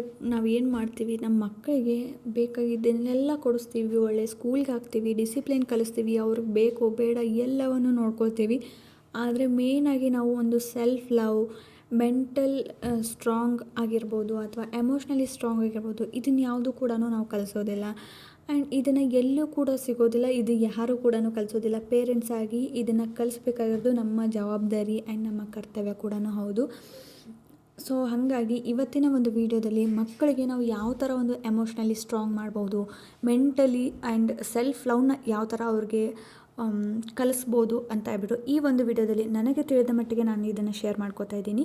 ತಂದೆ ನಾವು ಏನು ಮಾಡ್ತೀವಿ ನಮ್ಮ ಮಕ್ಕಳಿಗೆ ಬೇಕಾಗಿದ್ದನ್ನೆಲ್ಲ ಕೊಡಿಸ್ತೀವಿ. ಒಳ್ಳೆಯ ಸ್ಕೂಲ್ಗೆ ಹಾಕ್ತೀವಿ ಡಿಸಿಪ್ಲಿನ್ ಕಲಿಸ್ತೀವಿ, ಅವ್ರಿಗೆ ಬೇಕು, ಬೇಡ ಎಲ್ಲವನ್ನು ನೋಡ್ಕೊಳ್ತೀವಿ. ಆದರೆ ಮೇಯ್ನಾಗಿ ನಾವು ಒಂದು ಸೆಲ್ಫ್ ಲವ್ ಮೆಂಟಲ್ ಸ್ಟ್ರಾಂಗ್ ಆಗಿರ್ಬೋದು ಅಥವಾ ಎಮೋಷ್ನಲಿ ಸ್ಟ್ರಾಂಗ್ ಆಗಿರ್ಬೋದು ಇದನ್ನು ಯಾವುದು ಕೂಡ ನಾವು ಕಲಿಸೋದಿಲ್ಲ. ಆ್ಯಂಡ್ ಇದನ್ನು ಎಲ್ಲೂ ಕೂಡ ಸಿಗೋದಿಲ್ಲ, ಇದು ಯಾರು ಕೂಡ ಕಲಿಸೋದಿಲ್ಲ. ಪೇರೆಂಟ್ಸ್ ಆಗಿ ಇದನ್ನು ಕಲಿಸ್ಬೇಕಾಗಿರೋದು ನಮ್ಮ ಜವಾಬ್ದಾರಿ ಆ್ಯಂಡ್ ನಮ್ಮ ಕರ್ತವ್ಯ ಕೂಡ ಹೌದು. ಸೊ ಹಾಗಾಗಿ ಇವತ್ತಿನ ಒಂದು ವಿಡಿಯೋದಲ್ಲಿ ಮಕ್ಕಳಿಗೆ ನಾವು ಯಾವ ಥರ ಒಂದು ಎಮೋಷ್ನಲಿ ಸ್ಟ್ರಾಂಗ್ ಮಾಡ್ಬೋದು ಮೆಂಟಲಿ ಆ್ಯಂಡ್ ಸೆಲ್ಫ್ ಲವ್ನ ಯಾವ ಥರ ಅವ್ರಿಗೆ ಆಮ್, ಕಲಿಸ್ಬೋದು ಅಂತ ಹೇಳ್ಬಿಟ್ಟು ಈ ಒಂದು ವಿಡಿಯೋದಲ್ಲಿ ನನಗೆ ತಿಳಿದ ಮಟ್ಟಿಗೆ ನಾನು ಇದನ್ನು ಶೇರ್ ಮಾಡ್ಕೋತಾ ಇದ್ದೀನಿ.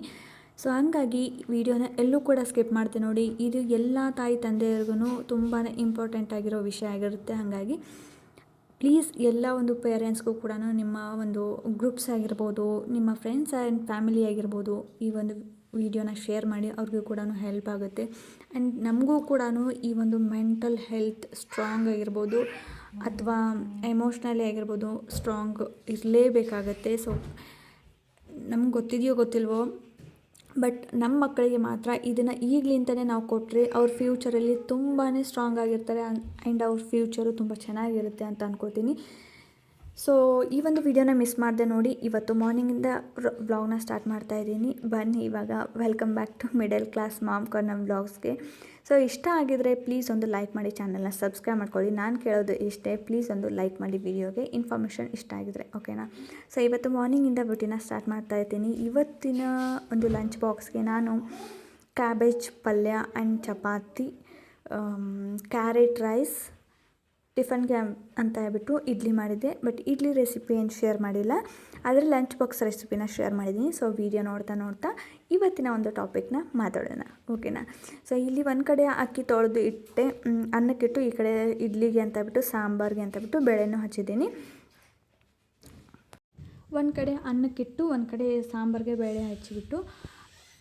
ಸೊ ಹಂಗಾಗಿ ವಿಡಿಯೋನ ಎಲ್ಲೂ ಕೂಡ ಸ್ಕಿಪ್ ಮಾಡ್ತೀನಿ ನೋಡಿ. ಇದು ಎಲ್ಲ ತಾಯಿ ತಂದೆಯವ್ರಿಗೂ ತುಂಬಾ ಇಂಪಾರ್ಟೆಂಟ್ ಆಗಿರೋ ವಿಷಯ ಆಗಿರುತ್ತೆ. ಹಾಗಾಗಿ ಪ್ಲೀಸ್ ಎಲ್ಲ ಒಂದು ಪೇರೆಂಟ್ಸ್ಗೂ ಕೂಡ ನಿಮ್ಮ ಒಂದು ಗ್ರೂಪ್ಸ್ ಆಗಿರ್ಬೋದು ನಿಮ್ಮ ಫ್ರೆಂಡ್ಸ್ ಆ್ಯಂಡ್ ಫ್ಯಾಮಿಲಿ ಆಗಿರ್ಬೋದು ಈ ಒಂದು ವಿಡಿಯೋನ ಶೇರ್ ಮಾಡಿ ಅವ್ರಿಗೂ ಕೂಡ ಹೆಲ್ಪ್ ಆಗುತ್ತೆ. ಆ್ಯಂಡ್ ನಮಗೂ ಕೂಡ ಈ ಒಂದು ಮೆಂಟಲ್ ಹೆಲ್ತ್ ಸ್ಟ್ರಾಂಗ್ ಆಗಿರ್ಬೋದು ಅಥವಾ ಎಮೋಷ್ನಲಿ ಆಗಿರ್ಬೋದು ಸ್ಟ್ರಾಂಗ್ ಇರಲೇಬೇಕಾಗತ್ತೆ. ಸೊ ನಮ್ಗೆ ಗೊತ್ತಿದೆಯೋ ಗೊತ್ತಿಲ್ವೋ ಬಟ್ ನಮ್ಮ ಮಕ್ಕಳಿಗೆ ಮಾತ್ರ ಇದನ್ನು ಈಗಲಿಂದನೇ ನಾವು ಕೊಟ್ಟರೆ ಅವ್ರ ಫ್ಯೂಚರಲ್ಲಿ ತುಂಬಾ ಸ್ಟ್ರಾಂಗ್ ಆಗಿರ್ತಾರೆ ಆ್ಯಂಡ್ ಅವ್ರ ಫ್ಯೂಚರು ತುಂಬ ಚೆನ್ನಾಗಿರುತ್ತೆ ಅಂತ ಅನ್ಕೋತೀನಿ ಸೊ ಈ ಒಂದು ವಿಡಿಯೋನ ಮಿಸ್ ಮಾಡಿದೆ ನೋಡಿ, ಇವತ್ತು ಮಾರ್ನಿಂಗಿಂದ ವ್ಲಾಗ್ನ ಸ್ಟಾರ್ಟ್ ಮಾಡ್ತಾ ಇದ್ದೀನಿ. ಬನ್ನಿ ಇವಾಗ welcome back to middle class mom ನಮ್ಮ ವ್ಲಾಗ್ಸ್ಗೆ ಸೊ ಇಷ್ಟ ಆಗಿದರೆ ಪ್ಲೀಸ್ ಒಂದು ಲೈಕ್ ಮಾಡಿ ಚಾನಲ್ನ ಸಬ್ಸ್ಕ್ರೈಬ್ ಮಾಡ್ಕೊಳ್ಳಿ. ನಾನು ಕೇಳೋದು ಇಷ್ಟೇ ಪ್ಲೀಸ್ ಒಂದು ಲೈಕ್ ಮಾಡಿ ವಿಡಿಯೋಗೆ ಇನ್ಫಾರ್ಮೇಷನ್ ಇಷ್ಟ ಆಗಿದ್ರೆ ಓಕೆನಾ ಸೊ ಇವತ್ತು ಮಾರ್ನಿಂಗಿಂದ ಬ್ಯೂಟಿನ ಸ್ಟಾರ್ಟ್ ಮಾಡ್ತಾ ಇದ್ದೀನಿ. ಇವತ್ತಿನ ಒಂದು ಲಂಚ್ ಬಾಕ್ಸ್ಗೆ ನಾನು ಕ್ಯಾಬೇಜ್ ಪಲ್ಯ ಆ್ಯಂಡ್ ಚಪಾತಿ ಕ್ಯಾರೆಟ್ ರೈಸ್ ಟಿಫನ್ಗೆ ಅಂತ ಹೇಳ್ಬಿಟ್ಟು ಇಡ್ಲಿ ಮಾಡಿದ್ದೆ. ಬಟ್ ಇಡ್ಲಿ ರೆಸಿಪಿ ಏನು ಶೇರ್ ಮಾಡಿಲ್ಲ. ಆದರೆ ಲಂಚ್ ಬಾಕ್ಸ್ ರೆಸಿಪಿನ ಶೇರ್ ಮಾಡಿದ್ದೀನಿ. ಸೊ ವೀಡಿಯೋ ನೋಡ್ತಾ ನೋಡ್ತಾ ಇವತ್ತಿನ ಒಂದು ಟಾಪಿಕ್ನ ಮಾತಾಡೋಣ. ಓಕೆನಾ ಸೊ ಇಲ್ಲಿ ಒಂದು ಕಡೆ ಅಕ್ಕಿ ತೊಳೆದು ಇಟ್ಟೆ. ಅನ್ನಕ್ಕಿಟ್ಟು ಈ ಕಡೆ ಇಡ್ಲಿಗೆ ಅಂತ ಹೇಳ್ಬಿಟ್ಟು, ಸಾಂಬಾರ್ಗೆ ಅಂತ ಬಿಟ್ಟು ಬೇಳೆನೂ ಹಚ್ಚಿದ್ದೀನಿ. ಒಂದು ಕಡೆ ಅನ್ನಕ್ಕಿಟ್ಟು ಒಂದು ಕಡೆ ಸಾಂಬಾರಿಗೆ ಬೇಳೆ ಹಚ್ಚಿಬಿಟ್ಟು,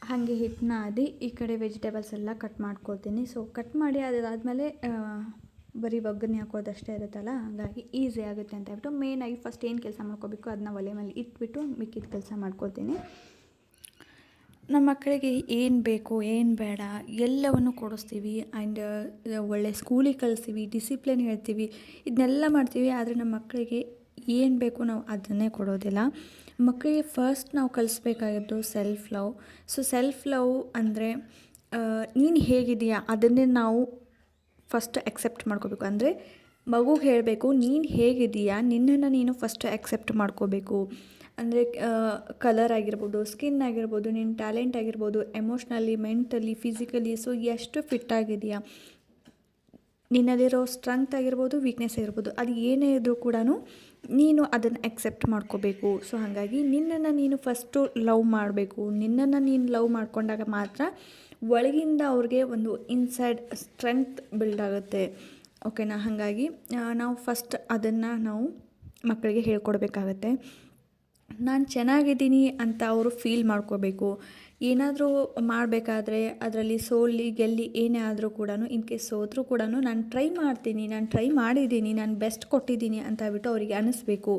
ಹಾಗೆ ಹಿಟ್ಟನ್ನ ಅದಿ ಈ ಕಡೆ ವೆಜಿಟೇಬಲ್ಸ್ ಎಲ್ಲ ಕಟ್ ಮಾಡ್ಕೊಳ್ತೀನಿ. ಸೊ ಕಟ್ ಮಾಡಿ ಅದಾದಮೇಲೆ ಬರೀ ಒಗ್ಗರಣೆ ಹಾಕೋದಷ್ಟೇ ಇರುತ್ತಲ್ಲ, ಹಾಗಾಗಿ ಈಸಿ ಆಗುತ್ತೆ ಅಂತ ಹೇಳ್ಬಿಟ್ಟು ಮೇಯ್ನಾಗಿ ಫಸ್ಟ್ ಏನು ಕೆಲಸ ಮಾಡ್ಕೋಬೇಕು ಅದನ್ನ ಒಲೆ ಮೇಲೆ ಇಟ್ಬಿಟ್ಟು ಮಿಕ್ಕಿದ ಕೆಲಸ ಮಾಡ್ಕೋತೀನಿ ನಮ್ಮ ಮಕ್ಕಳಿಗೆ ಏನು ಬೇಕು, ಏನು ಬೇಡ, ಎಲ್ಲವನ್ನು ಕೊಡಿಸ್ತೀವಿ ಆ್ಯಂಡ್ ಒಳ್ಳೆ ಸ್ಕೂಲಿಗೆ ಕಳಿಸ್ತೀವಿ ಡಿಸಿಪ್ಲಿನ್ ಹೇಳ್ತೀವಿ ಇದನ್ನೆಲ್ಲ ಮಾಡ್ತೀವಿ, ಆದರೆ ನಮ್ಮ ಮಕ್ಕಳಿಗೆ ಏನು ಬೇಕು ನಾವು ಅದನ್ನೇ ಕೊಡೋದಿಲ್ಲ. ಮಕ್ಕಳಿಗೆ ಫಸ್ಟ್ ನಾವು ಕಲಿಸ್ಬೇಕಾಗಿದ್ದು self love so self love ಅಂದರೆ ನೀನು ಹೇಗಿದೆಯಾ ಅದನ್ನೇ ನಾವು ಫಸ್ಟ್ ಅಕ್ಸೆಪ್ಟ್ ಮಾಡ್ಕೋಬೇಕು. ಅಂದರೆ ಮಗುಗೆ ಹೇಳಬೇಕು, ನೀನು ಹೇಗಿದೆಯಾ ನಿನ್ನನ್ನು ನೀನು ಫಸ್ಟ್ ಅಕ್ಸೆಪ್ಟ್ ಮಾಡ್ಕೋಬೇಕು. ಅಂದರೆ ಕಲರ್ ಆಗಿರ್ಬೋದು ಸ್ಕಿನ್ ಆಗಿರ್ಬೋದು ನಿನ್ನ ಟ್ಯಾಲೆಂಟ್ ಆಗಿರ್ಬೋದು ಎಮೋಷ್ನಲಿ ಮೆಂಟಲಿ ಫಿಸಿಕಲಿ ಸೊ ಎಷ್ಟು ಫಿಟ್ ಆಗಿದೆಯಾ ನಿನ್ನಲ್ಲಿರೋ ಸ್ಟ್ರೆಂತ್ ಆಗಿರ್ಬೋದು ವೀಕ್ನೆಸ್ ಆಗಿರ್ಬೋದು, ಅದು ಏನೇ ಇದ್ದರೂ ಕೂಡ ನೀನು ಅದನ್ನು ಅಕ್ಸೆಪ್ಟ್ ಮಾಡ್ಕೋಬೇಕು. ಸೊ ಹಾಗಾಗಿ ನಿನ್ನನ್ನು ನೀನು ಫಸ್ಟು ಲವ್ ಮಾಡಬೇಕು. ನಿನ್ನನ್ನು ನೀನು ಲವ್ ಮಾಡಿಕೊಂಡಾಗ ಮಾತ್ರ ಒಳಗಿಂದ ಅವ್ರಿಗೆ ಒಂದು ಇನ್ಸೈಡ್ ಸ್ಟ್ರೆಂತ್ ಬಿಲ್ಡ್ ಆಗುತ್ತೆ. ಓಕೆನಾ ಹಾಗಾಗಿ ನಾವು ಫಸ್ಟ್ ಅದನ್ನು ನಾವು ಮಕ್ಕಳಿಗೆ ಹೇಳ್ಕೊಡ್ಬೇಕಾಗತ್ತೆ. ನಾನು ಚೆನ್ನಾಗಿದ್ದೀನಿ ಅಂತ ಅವರು ಫೀಲ್ ಮಾಡ್ಕೋಬೇಕು. ಏನಾದರೂ ಮಾಡಬೇಕಾದ್ರೆ ಅದರಲ್ಲಿ ಸೋಲಿ, ಗೆಲ್ಲಿ ಏನೇ ಆದರೂ ಕೂಡ ಇನ್ ಕೇಸ್ ಸೋತ್ರೂ ಕೂಡ ನಾನು ಟ್ರೈ ಮಾಡ್ತೀನಿ, ನಾನು ಟ್ರೈ ಮಾಡಿದ್ದೀನಿ, ನಾನು ಬೆಸ್ಟ್ ಕೊಟ್ಟಿದ್ದೀನಿ ಅಂತ ಬಿಟ್ಟು ಅವರಿಗೆ ಅನ್ನಿಸ್ಬೇಕು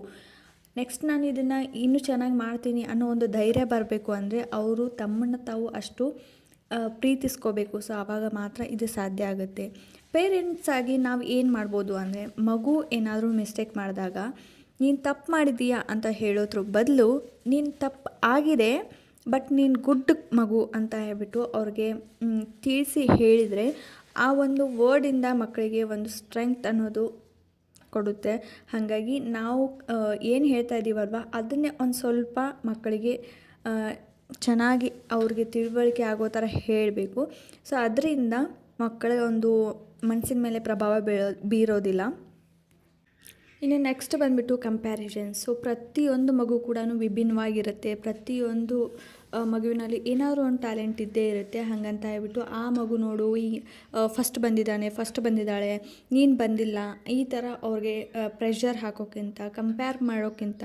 ನೆಕ್ಸ್ಟ್ ನಾನು ಇದನ್ನು ಇನ್ನೂ ಚೆನ್ನಾಗಿ ಮಾಡ್ತೀನಿ ಅನ್ನೋ ಒಂದು ಧೈರ್ಯ ಬರಬೇಕು ಅಂದರೆ, ಅವರು ತಮ್ಮನ್ನು ತಾವು ಅಷ್ಟು ಪ್ರೀತಿಸ್ಕೋಬೇಕು. ಸೊ ಆವಾಗ ಮಾತ್ರ ಇದು ಸಾಧ್ಯ ಆಗುತ್ತೆ. ಪೇರೆಂಟ್ಸ್ ಆಗಿ ನಾವು ಏನು ಮಾಡ್ಬೋದು ಅಂದರೆ, ಮಗು ಏನಾದರೂ ಮಿಸ್ಟೇಕ್ ಮಾಡಿದಾಗ, ನೀನು ತಪ್ಪು ಮಾಡಿದೀಯಾ? ಅಂತ ಹೇಳೋದ್ರ ಬದಲು, ನೀನು ತಪ್ಪು ಆಗಿದೆ ಬಟ್ ನೀನು ಗುಡ್ ಮಗು ಅಂತ ಹೇಳ್ಬಿಟ್ಟು ಅವ್ರಿಗೆ ತಿಳಿಸಿ ಹೇಳಿದರೆ, ಆ ಒಂದು ವರ್ಡಿಂದ ಮಕ್ಕಳಿಗೆ ಒಂದು ಸ್ಟ್ರೆಂಗ್ತ್ ಅನ್ನೋದು ಕೊಡುತ್ತೆ. ಹಾಗಾಗಿ ನಾವು ಏನು ಹೇಳ್ತಾ ಇದ್ದೀವಲ್ವ ಅದನ್ನೇ ಒಂದು ಸ್ವಲ್ಪ ಮಕ್ಕಳಿಗೆ ಚೆನ್ನಾಗಿ ಅವ್ರಿಗೆ ತಿಳುವಳಿಕೆ ಆಗೋ ಥರ ಹೇಳಬೇಕು. ಸೊ ಅದರಿಂದ ಮಕ್ಕಳ ಒಂದು ಮನಸ್ಸಿನ ಮೇಲೆ ಪ್ರಭಾವ ಬೀಳೋ, ಬೀರೋದಿಲ್ಲ. ಇನ್ನು ನೆಕ್ಸ್ಟ್ ಬಂದುಬಿಟ್ಟು ಕಂಪ್ಯಾರಿಸನ್ ಸೊ ಪ್ರತಿಯೊಂದು ಮಗು ಕೂಡ ವಿಭಿನ್ನವಾಗಿರುತ್ತೆ. ಪ್ರತಿಯೊಂದು ಮಗುವಿನಲ್ಲಿ ಏನಾದರೂ ಒಂದು ಟ್ಯಾಲೆಂಟ್ ಇದ್ದೇ ಇರುತ್ತೆ. ಹಾಗಂತ ಹೇಳ್ಬಿಟ್ಟು ಆ ಮಗು ನೋಡು, ಈ ಫಸ್ಟ್ ಬಂದಿದ್ದಾನೆ ಫಸ್ಟ್ ಬಂದಿದ್ದಾಳೆ, ನೀನು ಬಂದಿಲ್ಲ, ಈ ಥರ ಅವ್ರಿಗೆ ಪ್ರೆಷರ್ ಹಾಕೋಕ್ಕಿಂತ ಕಂಪೇರ್ ಮಾಡೋಕ್ಕಿಂತ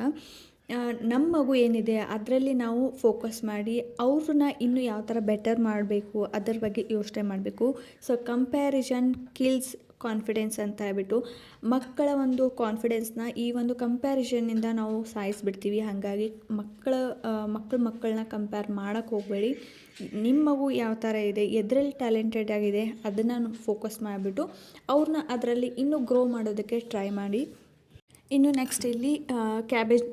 ನಮ್ಮ ಮಗು ಏನಿದೆ, ಅದರಲ್ಲಿ ನಾವು ಫೋಕಸ್ ಮಾಡಿ ಅವ್ರನ್ನ ಇನ್ನೂ ಯಾವ ಥರ ಬೆಟರ್ ಮಾಡಬೇಕು, ಅದರ ಬಗ್ಗೆ ಯೋಚನೆ ಮಾಡಬೇಕು. ಸೊ ಕಂಪ್ಯಾರಿಸನ್ ಕಿಲ್ಸ್ ಕಾನ್ಫಿಡೆನ್ಸ್ ಅಂತ ಹೇಳ್ಬಿಟ್ಟು ಮಕ್ಕಳ ಒಂದು ಕಾನ್ಫಿಡೆನ್ಸ್ನ ಈ ಒಂದು ಕಂಪ್ಯಾರಿಷನ್ನಿಂದ ನಾವು ಸಾಯಿಸ್ಬಿಡ್ತೀವಿ. ಹಾಗಾಗಿ ಮಕ್ಕಳ ಮಕ್ಕಳು ಮಕ್ಕಳನ್ನ ಕಂಪೇರ್ ಮಾಡೋಕ್ಕೆ ಹೋಗಬೇಡಿ. ನಿಮ್ಮ ಮಗು ಯಾವ ಥರ ಇದೆ, ಎದರಲ್ಲಿ ಟ್ಯಾಲೆಂಟೆಡ್ ಆಗಿದೆ, ಅದನ್ನು ಫೋಕಸ್ ಮಾಡಿಬಿಟ್ಟು ಅವ್ರನ್ನ ಅದರಲ್ಲಿ ಇನ್ನೂ ಗ್ರೋ ಮಾಡೋದಕ್ಕೆ ಟ್ರೈ ಮಾಡಿ. ಇನ್ನು ನೆಕ್ಸ್ಟ್ ಇಲ್ಲಿ ಕ್ಯಾಬೇಜ್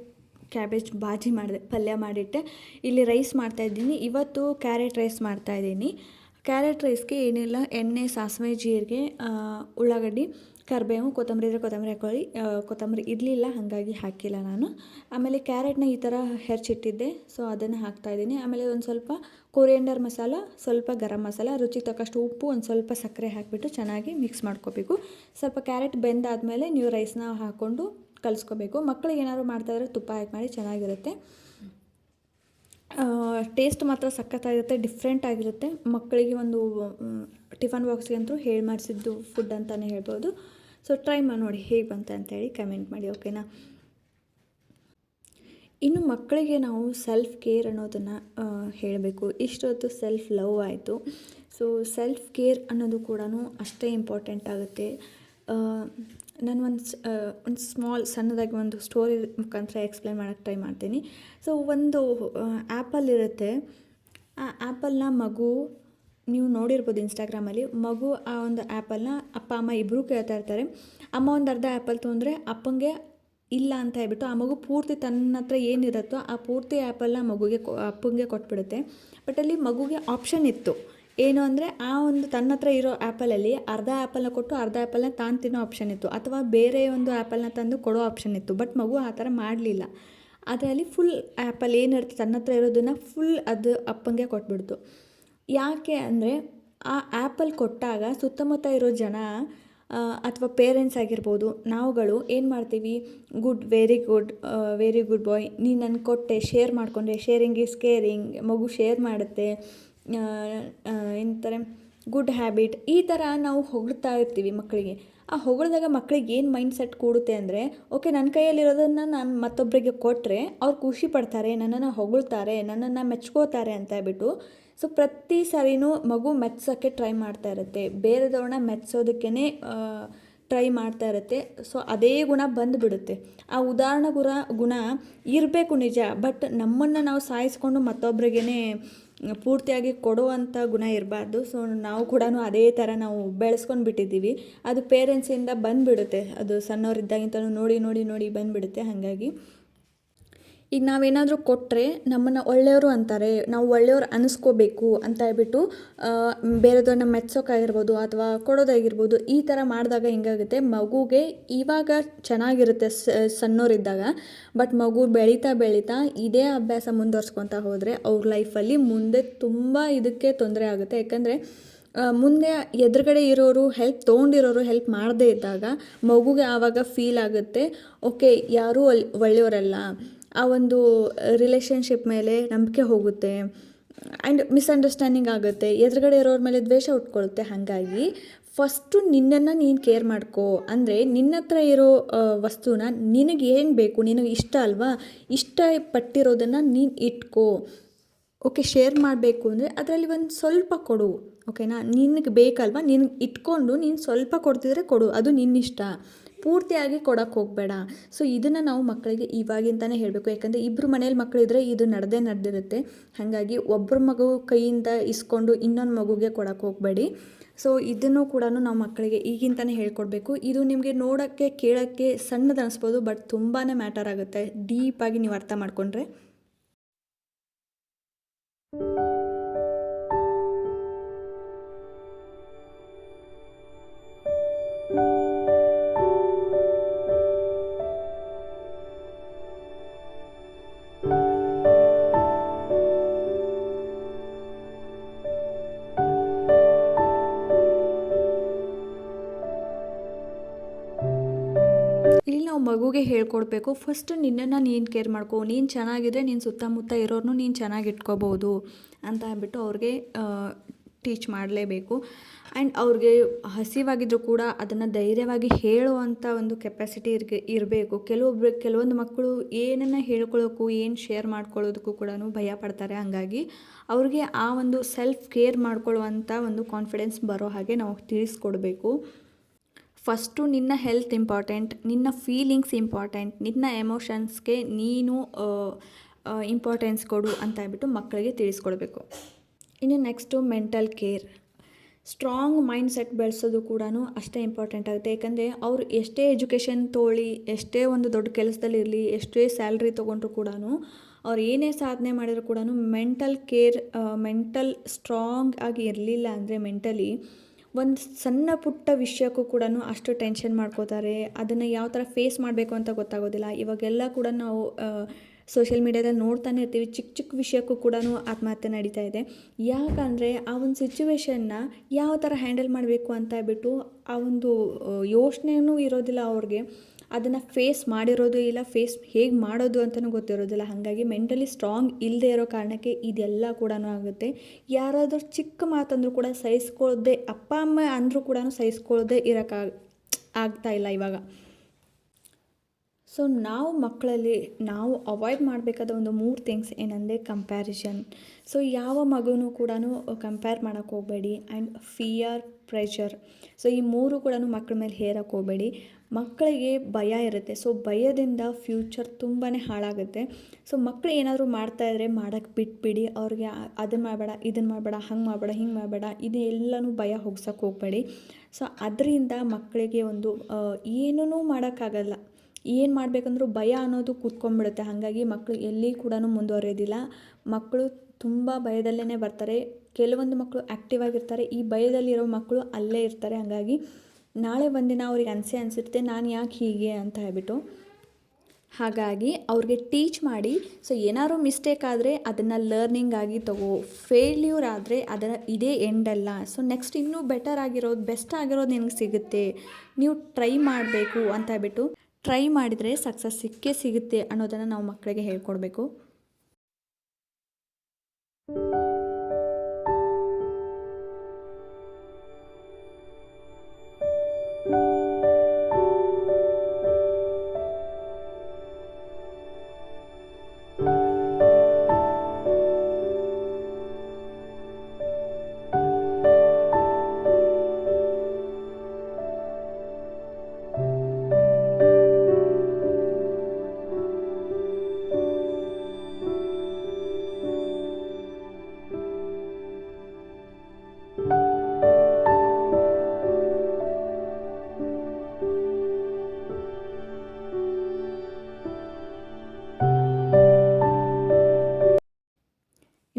ಕ್ಯಾಬೇಜ್ ಬಾಜಿ ಮಾಡಿದೆ, ಪಲ್ಯ ಮಾಡಿಟ್ಟೆ. ಇಲ್ಲಿ ರೈಸ್ ಮಾಡ್ತಾಯಿದ್ದೀನಿ ಇವತ್ತು ಕ್ಯಾರೆಟ್ ರೈಸ್ ಮಾಡ್ತಾಯಿದ್ದೀನಿ ಕ್ಯಾರೆಟ್ ರೈಸ್ಗೆ ಏನಿಲ್ಲ, ಎಣ್ಣೆ, ಸಾಸಿವೆ, ಜೀರಿಗೆ ಉಳ್ಳಾಗಡ್ಡಿ, ಕರಿಬೇವು, ಕೊತ್ತಂಬರಿ ಇದ್ರೆ ಕೊತ್ತಂಬರಿ ಹಾಕೊಳ್ಳಿ. ಕೊತ್ತಂಬರಿ ಇರಲಿಲ್ಲ, ಹಾಗಾಗಿ ಹಾಕಿಲ್ಲ ನಾನು. ಆಮೇಲೆ ಕ್ಯಾರೆಟ್ನ ಈ ಥರ ಹೆರ್ಚಿಟ್ಟಿದ್ದೆ ಸೊ ಅದನ್ನು ಹಾಕ್ತಾಯಿದ್ದೀನಿ ಆಮೇಲೆ ಒಂದು ಸ್ವಲ್ಪ ಕೊರಿಯಂಡರ್ ಮಸಾಲ, ಸ್ವಲ್ಪ ಗರಂ ಮಸಾಲ, ರುಚಿಗೆ ತಕ್ಕಷ್ಟು ಉಪ್ಪು, ಒಂದು ಸ್ವಲ್ಪ ಸಕ್ಕರೆ ಹಾಕಿಬಿಟ್ಟು ಚೆನ್ನಾಗಿ ಮಿಕ್ಸ್ ಮಾಡ್ಕೋಬೇಕು. ಸ್ವಲ್ಪ ಕ್ಯಾರೆಟ್ ಬೆಂದಾದಮೇಲೆ ನೀವು ರೈಸ್ನ ಹಾಕ್ಕೊಂಡು ಕಲಿಸ್ಕೋಬೇಕು. ಮಕ್ಕಳಿಗೆ ಏನಾದ್ರು ಮಾಡ್ತಾಯಿದ್ರೆ ತುಪ್ಪ ಹಾಕಿ ಮಾಡಿ ಚೆನ್ನಾಗಿರುತ್ತೆ. ಟೇಸ್ಟ್ ಮಾತ್ರ ಸಖತ್ತಾಗಿರುತ್ತೆ, ಡಿಫ್ರೆಂಟ್ ಆಗಿರುತ್ತೆ. ಮಕ್ಕಳಿಗೆ ಒಂದು ಟಿಫನ್ ಬಾಕ್ಸ್ಗೆ ಅಂತೂ ಹೇಳಿ ಮಾಡಿಸಿದ್ದು ಫುಡ್ ಅಂತಲೇ ಹೇಳ್ಬೋದು. ಸೊ ಟ್ರೈ ಮಾಡಿ ನೋಡಿ ಹೇಗೆ ಬಂತ ಅಂತೇಳಿ ಕಮೆಂಟ್ ಮಾಡಿ ಓಕೆನಾ ಇನ್ನು ಮಕ್ಕಳಿಗೆ ನಾವು ಸೆಲ್ಫ್ ಕೇರ್ ಅನ್ನೋದನ್ನು ಹೇಳಬೇಕು. ಇಷ್ಟೊತ್ತು ಸೆಲ್ಫ್ ಲವ್ ಆಯಿತು. ಸೊ ಸೆಲ್ಫ್ ಕೇರ್ ಅನ್ನೋದು ಕೂಡ ಅಷ್ಟೇ ಇಂಪಾರ್ಟೆಂಟ್ ಆಗುತ್ತೆ. ನಾನು ಒಂದು ಒಂದು ಸ್ಮಾಲ್ ಸಣ್ಣದಾಗಿ ಒಂದು ಸ್ಟೋರಿ ಮುಖಾಂತರ ಎಕ್ಸ್ಪ್ಲೈನ್ ಮಾಡೋಕ್ಕೆ ಟ್ರೈ ಮಾಡ್ತೀನಿ. ಸೊ ಒಂದು ಆ್ಯಪಲ್ ಇರುತ್ತೆ. ಆ ಆ್ಯಪಲ್ನ ಮಗು, ನೀವು ನೋಡಿರ್ಬೋದು ಇನ್ಸ್ಟಾಗ್ರಾಮಲ್ಲಿ ಮಗು ಆ ಒಂದು ಆ್ಯಪಲ್ನ ಅಪ್ಪ, ಅಮ್ಮ ಇಬ್ಬರೂ ಕೇಳ್ತಾ ಇರ್ತಾರೆ. ಅಮ್ಮ ಒಂದು ಅರ್ಧ ಆ್ಯಪಲ್ ತೊಗೊಂಡ್ರೆ ಅಪ್ಪಂಗೆ ಇಲ್ಲ ಅಂತ ಹೇಳ್ಬಿಟ್ಟು ಆ ಮಗು ಪೂರ್ತಿ ತನ್ನ ಹತ್ರ ಏನಿರುತ್ತೋ ಆ ಪೂರ್ತಿ ಆ್ಯಪಲ್ನ ಮಗುಗೆ ಅಪ್ಪಂಗೆ ಕೊಟ್ಬಿಡುತ್ತೆ. ಬಟ್ ಅಲ್ಲಿ ಮಗುಗೆ ಆಪ್ಷನ್ ಇತ್ತು. ಏನು ಅಂದರೆ ಆ ಒಂದು ತನ್ನ ಹತ್ರ ಇರೋ ಆ್ಯಪಲಲ್ಲಿ ಅರ್ಧ ಆ್ಯಪಲ್ನ ಕೊಟ್ಟು ಅರ್ಧ ಆ್ಯಪಲ್ನ ತಾನು ತಿನ್ನೋ ಆಪ್ಷನ್ ಇತ್ತು. ಅಥವಾ ಬೇರೆ ಒಂದು ಆ್ಯಪಲ್ನ ತಂದು ಕೊಡೋ ಆಪ್ಷನ್ ಇತ್ತು. ಬಟ್ ಮಗು ಆ ಥರ ಮಾಡಲಿಲ್ಲ. ಅದರಲ್ಲಿ ಫುಲ್ ಆ್ಯಪಲ್ ಏನಿರುತ್ತೆ ತನ್ನ ಹತ್ರ ಇರೋದನ್ನು ಫುಲ್ ಅದು ಅಪ್ಪಂಗೆ ಕೊಟ್ಬಿಡ್ತು. ಯಾಕೆ ಅಂದರೆ ಆ ಆ್ಯಪಲ್ ಕೊಟ್ಟಾಗ ಸುತ್ತಮುತ್ತ ಇರೋ ಜನ ಅಥವಾ ಪೇರೆಂಟ್ಸ್ ಆಗಿರ್ಬೋದು, ನಾವುಗಳು ಏನು ಮಾಡ್ತೀವಿ? Good very good very good boy ನೀನು ನನ್ನ ಕೊಟ್ಟೆ ಶೇರ್ ಮಾಡಿಕೊಂಡೆ ಶೇರಿಂಗ್ ಇಸ್ ಕೇರಿಂಗ್ ಮಗು ಶೇರ್ ಮಾಡುತ್ತೆ. ಏನಂತಾರೆ ಗುಡ್ ಹ್ಯಾಬಿಟ್ ಈ ಥರ ನಾವು ಹೊಗಳ್ತಾ ಇರ್ತೀವಿ ಮಕ್ಕಳಿಗೆ. ಆ ಹೊಗಳಿದಾಗ ಮಕ್ಕಳಿಗೆ ಏನು ಮೈಂಡ್ ಸೆಟ್ ಕೂಡುತ್ತೆ ಅಂದರೆ ಓಕೆ ನನ್ನ ಕೈಯಲ್ಲಿರೋದನ್ನು ನಾನು ಮತ್ತೊಬ್ಬರಿಗೆ ಕೊಟ್ಟರೆ ಅವ್ರು ಖುಷಿ ಪಡ್ತಾರೆ, ನನ್ನನ್ನು ಹೊಗಳ್ತಾರೆ, ನನ್ನನ್ನು ಮೆಚ್ಕೋತಾರೆ ಅಂತ ಹೇಳ್ಬಿಟ್ಟು ಸೊ ಪ್ರತಿ ಸಾರಿನೂ ಮಗು ಮೆಚ್ಚಿಸೋಕ್ಕೆ ಟ್ರೈ ಮಾಡ್ತಾ ಇರುತ್ತೆ. ಬೇರೆದವ್ರನ್ನ ಮೆಚ್ಚೋದಕ್ಕೇ ಟ್ರೈ ಮಾಡ್ತಾ ಇರುತ್ತೆ. ಸೊ ಅದೇ ಗುಣ ಬಂದುಬಿಡುತ್ತೆ. ಆ ಉದಾಹರಣೆ ಗುಣ ಗುಣ ಇರಬೇಕು ನಿಜ ಬಟ್ ನಮ್ಮನ್ನು ನಾವು ಸಾಯಿಸ್ಕೊಂಡು ಮತ್ತೊಬ್ರಿಗೇ ಪೂರ್ತಿಯಾಗಿ ಕೊಡುವಂಥ ಗುಣ ಇರಬಾರ್ದು. ಸೊ ನಾವು ಕೂಡ ಅದೇ ಥರ ನಾವು ಬೆಳೆಸ್ಕೊಂಡು ಬಿಟ್ಟಿದ್ದೀವಿ. ಅದು ಪೇರೆಂಟ್ಸಿಂದ ಬಂದುಬಿಡುತ್ತೆ. ಅದು ಸಣ್ಣವರಿದ್ದಾಗಿಂತಲೂ ನೋಡಿ ನೋಡಿ ನೋಡಿ ಬಂದುಬಿಡುತ್ತೆ. ಹಾಗಾಗಿ ಈಗ ನಾವೇನಾದರೂ ಕೊಟ್ಟರೆ ನಮ್ಮನ್ನು ಒಳ್ಳೆಯವರು ಅಂತಾರೆ, ನಾವು ಒಳ್ಳೆಯವ್ರು ಅನ್ನಿಸ್ಕೋಬೇಕು ಅಂತ ಹೇಳ್ಬಿಟ್ಟು ಬೇರೆದವ್ರನ್ನ ಮೆಚ್ಚೋಕ್ಕಾಗಿರ್ಬೋದು ಅಥವಾ ಕೊಡೋದಾಗಿರ್ಬೋದು, ಈ ಥರ ಮಾಡಿದಾಗ ಹೆಂಗಾಗುತ್ತೆ? ಮಗುಗೆ ಇವಾಗ ಚೆನ್ನಾಗಿರುತ್ತೆ ಸಣ್ಣವರಿದ್ದಾಗ ಬಟ್ ಮಗು ಬೆಳೀತಾ ಬೆಳೀತಾ ಇದೇ ಅಭ್ಯಾಸ ಮುಂದುವರ್ಸ್ಕೊತಾ ಹೋದರೆ ಅವ್ರ ಲೈಫಲ್ಲಿ ಮುಂದೆ ತುಂಬ ಇದಕ್ಕೆ ತೊಂದರೆ ಆಗುತ್ತೆ. ಯಾಕಂದರೆ ಮುಂದೆ ಎದುರುಗಡೆ ಇರೋರು, ಹೆಲ್ಪ್ ತೊಗೊಂಡಿರೋರು, ಹೆಲ್ಪ್ ಮಾಡದೇ ಇದ್ದಾಗ ಮಗುಗೆ ಆವಾಗ ಫೀಲ್ ಆಗುತ್ತೆ, ಓಕೆ, ಯಾರೂ ಒಲ್ ಒಳ್ಳೆಯವರಲ್ಲ. ಆ ಒಂದು ರಿಲೇಷನ್ಶಿಪ್ ಮೇಲೆ ನಂಬಿಕೆ ಹೋಗುತ್ತೆ. ಆ್ಯಂಡ್ ಮಿಸ್ಅಂಡರ್ಸ್ಟ್ಯಾಂಡಿಂಗ್ ಆಗುತ್ತೆ. ಎದುರುಗಡೆ ಇರೋರ ಮೇಲೆ ದ್ವೇಷ ಉಟ್ಕೊಳ್ಳುತ್ತೆ ಹಾಗಾಗಿ ಫಸ್ಟು ನಿನ್ನನ್ನು ನೀನು ಕೇರ್ ಮಾಡ್ಕೋ. ಅಂದರೆ ನಿನ್ನ ಹತ್ರ ಇರೋ ವಸ್ತುನ ನಿನಗೆ ಏನು ಬೇಕು, ನಿನಗೆ ಇಷ್ಟ ಅಲ್ವಾ? ಇಷ್ಟ ಪಟ್ಟಿರೋದನ್ನು ನೀನು ಇಟ್ಕೋ. ಓಕೆ ಶೇರ್ ಮಾಡಬೇಕು ಅಂದರೆ ಅದರಲ್ಲಿ ಒಂದು ಸ್ವಲ್ಪ ಕೊಡು. ಓಕೆನಾ ನಿನಗೆ ಬೇಕಲ್ವಾ? ನಿನಗೆ ಇಟ್ಕೊಂಡು ನೀನು ಸ್ವಲ್ಪ ಕೊಡ್ತಿದ್ರೆ ಕೊಡು. ಅದು ನಿನ್ನಿಷ್ಟ. ಪೂರ್ತಿಯಾಗಿ ಕೊಡೋಕ್ಕೆ ಹೋಗಬೇಡ. ಸೊ ಇದನ್ನು ನಾವು ಮಕ್ಕಳಿಗೆ ಇವಾಗಿಂದಾನೆ ಹೇಳಬೇಕು. ಯಾಕಂದರೆ ಇಬ್ಬರು ಮನೇಲಿ ಮಕ್ಕಳಿದ್ರೆ ಇದು ನಡೆದೇ ನಡೆದಿರುತ್ತೆ. ಹಾಗಾಗಿ ಒಬ್ಬರು ಮಗು ಕೈಯಿಂದ ಇಸ್ಕೊಂಡು ಇನ್ನೊಂದು ಮಗುಗೆ ಕೊಡೋಕ್ಕೆ ಹೋಗಬೇಡಿ. ಸೊ ಇದನ್ನು ಕೂಡ ನಾವು ಮಕ್ಕಳಿಗೆ ಈಗಿಂತಲೇ ಹೇಳ್ಕೊಡ್ಬೇಕು. ಇದು ನಿಮಗೆ ನೋಡೋಕ್ಕೆ, ಕೇಳೋಕ್ಕೆ ಸಣ್ಣದು ಅನಿಸ್ಬೋದು ಬಟ್ ತುಂಬಾ ಮ್ಯಾಟರ್ ಆಗುತ್ತೆ. ಡೀಪಾಗಿ ನೀವು ಅರ್ಥ ಮಾಡಿಕೊಂಡ್ರೆ. ಹೇಳ್ಕೊಡ್ಬೇಕು. ಫಸ್ಟ್ ನಿನ್ನನ್ನು ನೀನು ಕೇರ್ ಮಾಡ್ಕೊ. ನೀನು ಚೆನ್ನಾಗಿದ್ರೆ ನೀನು ಸುತ್ತಮುತ್ತ ಇರೋರ್ನು ನೀನು ಚೆನ್ನಾಗಿ ಇಟ್ಕೋಬೋದು ಅಂತ ಹೇಳ್ಬಿಟ್ಟು ಅವ್ರಿಗೆ ಟೀಚ್ ಮಾಡಲೇಬೇಕು. ಆ್ಯಂಡ್ ಅವ್ರಿಗೆ ಹಸಿವಾಗಿದ್ದರೂ ಕೂಡ ಅದನ್ನು ಧೈರ್ಯವಾಗಿ ಹೇಳುವಂಥ ಒಂದು ಕೆಪಾಸಿಟಿ ಇರ್ಗೆ, ಇರಬೇಕು. ಕೆಲವೊಬ್ರು, ಕೆಲವೊಂದು ಮಕ್ಕಳು ಏನನ್ನು ಹೇಳ್ಕೊಳ್ಳೋಕ್ಕೂ ಏನು ಶೇರ್ ಮಾಡ್ಕೊಳ್ಳೋದಕ್ಕೂ ಕೂಡ ಭಯ ಪಡ್ತಾರೆ. ಹಾಗಾಗಿ ಅವ್ರಿಗೆ ಆ ಒಂದು ಸೆಲ್ಫ್ ಕೇರ್ ಮಾಡ್ಕೊಳ್ಳುವಂಥ ಒಂದು ಕಾನ್ಫಿಡೆನ್ಸ್ ಬರೋ ಹಾಗೆ ನಾವು ತಿಳಿಸ್ಕೊಡ್ಬೇಕು. ಫಸ್ಟು ನಿನ್ನ ಹೆಲ್ತ್ ಇಂಪಾರ್ಟೆಂಟ್, ನಿನ್ನ ಫೀಲಿಂಗ್ಸ್ ಇಂಪಾರ್ಟೆಂಟ್, ನಿನ್ನ ಎಮೋಷನ್ಸ್ಗೆ ನೀನು ಇಂಪಾರ್ಟೆನ್ಸ್ ಕೊಡು ಅಂತ ಹೇಳ್ಬಿಟ್ಟು ಮಕ್ಕಳಿಗೆ ತಿಳಿಸ್ಕೊಡ್ಬೇಕು. ಇನ್ನು next mental care. Strong mindset ಬೆಳೆಸೋದು ಕೂಡ ಅಷ್ಟೇ ಇಂಪಾರ್ಟೆಂಟ್ ಆಗುತ್ತೆ. ಯಾಕಂದರೆ ಅವ್ರು ಎಷ್ಟೇ ಎಜುಕೇಷನ್ ತೋಳಿ, ಎಷ್ಟೇ ಒಂದು ದೊಡ್ಡ ಕೆಲಸದಲ್ಲಿ ಇರಲಿ, ಎಷ್ಟೇ ಸ್ಯಾಲ್ರಿ ತೊಗೊಂಡ್ರು ಕೂಡ ಅವ್ರು ಏನೇ ಸಾಧನೆ ಮಾಡಿದ್ರು ಕೂಡ ಮೆಂಟಲ್ ಕೇರ್ ಮೆಂಟಲ್ ಸ್ಟ್ರಾಂಗ್ ಆಗಿ ಇರಲಿಲ್ಲ ಅಂದರೆ ಮೆಂಟಲಿ ಒಂದು ಸಣ್ಣ ಪುಟ್ಟ ವಿಷಯಕ್ಕೂ ಕೂಡ ಅಷ್ಟು ಟೆನ್ಷನ್ ಮಾಡ್ಕೋತಾರೆ. ಅದನ್ನು ಯಾವ ಥರ ಫೇಸ್ ಮಾಡಬೇಕು ಅಂತ ಗೊತ್ತಾಗೋದಿಲ್ಲ. ಇವಾಗೆಲ್ಲ ಕೂಡ ನಾವು ಸೋಷಿಯಲ್ ಮೀಡ್ಯಾದಲ್ಲಿ ನೋಡ್ತಾನೆ ಇರ್ತೀವಿ. ಚಿಕ್ಕ ಚಿಕ್ಕ ವಿಷಯಕ್ಕೂ ಕೂಡ ಆತ್ಮಹತ್ಯೆ ನಡೀತಾ ಇದೆ. ಯಾಕಂದರೆ ಆ ಒಂದು ಸಿಚುವೇಶನ್ನ ಯಾವ ಥರ ಹ್ಯಾಂಡಲ್ ಮಾಡಬೇಕು ಅಂತ ಬಿಟ್ಟು ಆ ಒಂದು ಯೋಚನೆಯೂ ಇರೋದಿಲ್ಲ ಅವ್ರಿಗೆ. ಅದನ್ನು ಫೇಸ್ ಮಾಡಿರೋದು ಇಲ್ಲ ಫೇಸ್ ಹೇಗೆ ಮಾಡೋದು ಅಂತಲೂ ಗೊತ್ತಿರೋದಿಲ್ಲ. ಹಾಗಾಗಿ ಮೆಂಟಲಿ ಸ್ಟ್ರಾಂಗ್ ಇಲ್ಲದೆ ಇರೋ ಕಾರಣಕ್ಕೆ ಇದೆಲ್ಲ ಕೂಡ ಆಗುತ್ತೆ. ಯಾರಾದರೂ ಚಿಕ್ಕ ಮಾತಂದರೂ ಕೂಡ ಸಹಿಸ್ಕೊಳ್ಳದೆ ಅಪ್ಪ, ಅಮ್ಮ ಅಂದರೂ ಕೂಡ ಸಹಿಸ್ಕೊಳ್ಳದೆ ಇರೋಕ್ಕಾಗ ಆಗ್ತಾ ಇಲ್ಲ ಇವಾಗ. ಸೊ ನಾವು ಮಕ್ಕಳಲ್ಲಿ ನಾವು ಅವಾಯ್ಡ್ ಮಾಡಬೇಕಾದ ಒಂದು ಮೂರು ಥಿಂಗ್ಸ್ ಏನಂದರೆ ಕಂಪ್ಯಾರಿಸನ್ ಸೊ ಯಾವ ಮಗುನೂ ಕೂಡ ಕಂಪೇರ್ ಮಾಡೋಕ್ಕೆ ಹೋಗಬೇಡಿ. ಆ್ಯಂಡ್ ಫಿಯರ್ ಪ್ರೆಷರ್ ಸೊ ಈ ಮೂರು ಕೂಡ ಮಕ್ಕಳ ಮೇಲೆ ಹೇರಕ್ಕೆ ಹೋಗಬೇಡಿ. ಮಕ್ಕಳಿಗೆ ಭಯ ಇರುತ್ತೆ. ಸೊ ಭಯದಿಂದ ಫ್ಯೂಚರ್ ತುಂಬಾ ಹಾಳಾಗುತ್ತೆ. ಸೊ ಮಕ್ಕಳು ಏನಾದರೂ ಮಾಡ್ತಾಯಿದ್ರೆ ಮಾಡೋಕ್ಕೆ ಬಿಟ್ಬಿಡಿ. ಅವ್ರಿಗೆ ಅದನ್ನು ಮಾಡಬೇಡ ಇದನ್ನು ಮಾಡಬೇಡ, ಹಂಗೆ ಮಾಡಬೇಡ, ಹಿಂಗೆ ಮಾಡಬೇಡ ಇದೆಲ್ಲನೂ ಭಯ ಹೋಗ್ಸೋಕ್ಕೆ ಹೋಗಬೇಡಿ. ಸೊ ಅದರಿಂದ ಮಕ್ಕಳಿಗೆ ಒಂದು ಏನೂ ಮಾಡೋಕ್ಕಾಗಲ್ಲ. ಏನು ಮಾಡಬೇಕಂದ್ರೂ ಭಯ ಅನ್ನೋದು ಕೂತ್ಕೊಂಡ್ಬಿಡುತ್ತೆ. ಹಾಗಾಗಿ ಮಕ್ಕಳು ಎಲ್ಲಿ ಕೂಡ ಮುಂದುವರೆಯೋದಿಲ್ಲ. ಮಕ್ಕಳು ತುಂಬ ಭಯದಲ್ಲೇ ಬರ್ತಾರೆ. ಕೆಲವೊಂದು ಮಕ್ಕಳು ಆ್ಯಕ್ಟಿವ್ ಆಗಿರ್ತಾರೆ. ಈ ಭಯದಲ್ಲಿರೋ ಮಕ್ಕಳು ಅಲ್ಲೇ ಇರ್ತಾರೆ. ಹಾಗಾಗಿ ನಾಳೆ ಒಂದಿನ ಅವ್ರಿಗೆ ಅನಿಸೇ ಅನಿಸುತ್ತೆ ನಾನು ಯಾಕೆ ಹೀಗೆ ಅಂತ ಹೇಳ್ಬಿಟ್ಟು. ಹಾಗಾಗಿ ಅವ್ರಿಗೆ ಟೀಚ್ ಮಾಡಿ ಸೊ ಏನಾದ್ರು ಮಿಸ್ಟೇಕ್ ಆದರೆ ಅದನ್ನು ಲರ್ನಿಂಗ್ ಆಗಿ ತಗೋ. ಫೇಲ್ಯೂರ್ ಆದರೆ ಅದರ ಇದೇ ಎಂಡಲ್ಲ ಸೊ ನೆಕ್ಸ್ಟ್ ಇನ್ನೂ ಬೆಟರ್ ಆಗಿರೋದು ಬೆಸ್ಟ್ ಆಗಿರೋದು ನಿನಗೆ ಸಿಗುತ್ತೆ. ನೀವು ಟ್ರೈ ಮಾಡಬೇಕು ಅಂತ ಹೇಳ್ಬಿಟ್ಟು ಟ್ರೈ ಮಾಡಿದರೆ ಸಕ್ಸಸ್ ಸಿಕ್ಕೇ ಸಿಗುತ್ತೆ ಅನ್ನೋದನ್ನು ನಾವು ಮಕ್ಕಳಿಗೆ ಹೇಳ್ಕೊಡ್ಬೇಕು.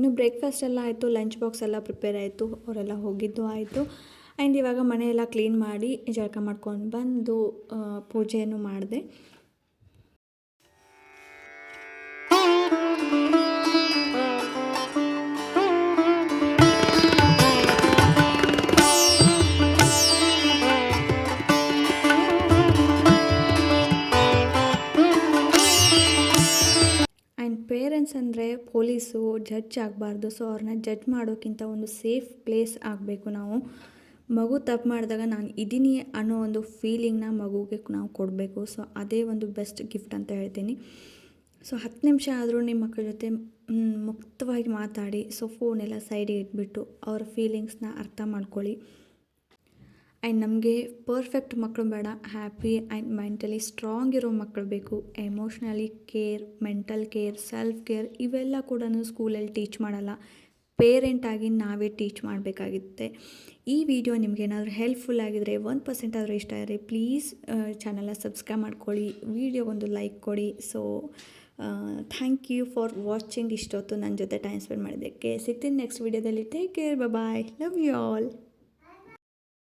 ಇನ್ನು ಬ್ರೇಕ್ಫಾಸ್ಟ್ ಎಲ್ಲ ಆಯಿತು ಲಂಚ್ ಬಾಕ್ಸ್ ಎಲ್ಲ ಪ್ರಿಪೇರ್ ಆಯಿತು, ಅವರೆಲ್ಲ ಹೋಗಿದ್ದು ಆಯಿತು. ಆ್ಯಂಡ್ ಇವಾಗ ಮನೆಯೆಲ್ಲ ಕ್ಲೀನ್ ಮಾಡಿ ಜಳಕ ಮಾಡ್ಕೊಂಡು ಬಂದು ಪೂಜೆಯನ್ನು ಮಾಡಿದೆ. ಪೇರೆಂಟ್ಸ್ ಅಂದರೆ ಪೊಲೀಸು ಜಡ್ಜ್ ಆಗಬಾರ್ದು. ಸೊ ಅವ್ರನ್ನ ಜಡ್ಜ್ ಮಾಡೋಕ್ಕಿಂತ ಒಂದು ಸೇಫ್ ಪ್ಲೇಸ್ ಆಗಬೇಕು ನಾವು. ಮಗು ತಪ್ಪು ಮಾಡಿದಾಗ ನಾನು ಇದ್ದೀನಿ ಅನ್ನೋ ಒಂದು ಫೀಲಿಂಗ್ನ ಮಗುಗೆ ನಾವು ಕೊಡಬೇಕು. ಸೊ ಅದೇ ಒಂದು ಬೆಸ್ಟ್ ಗಿಫ್ಟ್ ಅಂತ ಹೇಳ್ತೀನಿ. ಸೊ ಹತ್ತು ನಿಮಿಷ ಆದರೂ ನಿಮ್ಮ ಮಕ್ಕಳ ಜೊತೆ ಮುಕ್ತವಾಗಿ ಮಾತಾಡಿ. ಸೊ ಫೋನೆಲ್ಲ ಸೈಡಿಗೆ ಇಟ್ಬಿಟ್ಟು ಅವ್ರ ಫೀಲಿಂಗ್ಸ್ನ ಅರ್ಥ ಮಾಡ್ಕೊಳ್ಳಿ. ಆ್ಯಂಡ್ ನಮಗೆ ಪರ್ಫೆಕ್ಟ್ ಮಕ್ಕಳು ಬೇಡ, ಹ್ಯಾಪಿ ಆ್ಯಂಡ್ ಮೆಂಟಲಿ ಸ್ಟ್ರಾಂಗ್ ಇರೋ ಮಕ್ಕಳು ಬೇಕು. Emotionally care, mental care, self care ಇವೆಲ್ಲ ಕೂಡ ಸ್ಕೂಲಲ್ಲಿ ಟೀಚ್ ಮಾಡಲ್ಲ. ಪೇರೆಂಟಾಗಿ ನಾವೇ ಟೀಚ್ ಮಾಡಬೇಕಾಗುತ್ತೆ. ಈ ವಿಡಿಯೋ ನಿಮಗೇನಾದರೂ ಹೆಲ್ಪ್ಫುಲ್ ಆಗಿದ್ರೆ ಒನ್ ಪರ್ಸೆಂಟ್ ಆದರೂ ಇಷ್ಟ ಆದರೆ ಪ್ಲೀಸ್ ಚಾನಲ್ನ ಸಬ್ಸ್ಕ್ರೈಬ್ ಮಾಡ್ಕೊಳ್ಳಿ ಒಂದು ಲೈಕ್ ಕೊಡಿ. So thank you for watching ಇಷ್ಟೊತ್ತು ನನ್ನ ಜೊತೆ ಟೈಮ್ ಸ್ಪೆಂಡ್ ಮಾಡಿದ್ದಕ್ಕೆ. ಸಿಗ್ತೀನಿ ನೆಕ್ಸ್ಟ್ ವೀಡಿಯೋದಲ್ಲಿ. Take care bye. Love you all.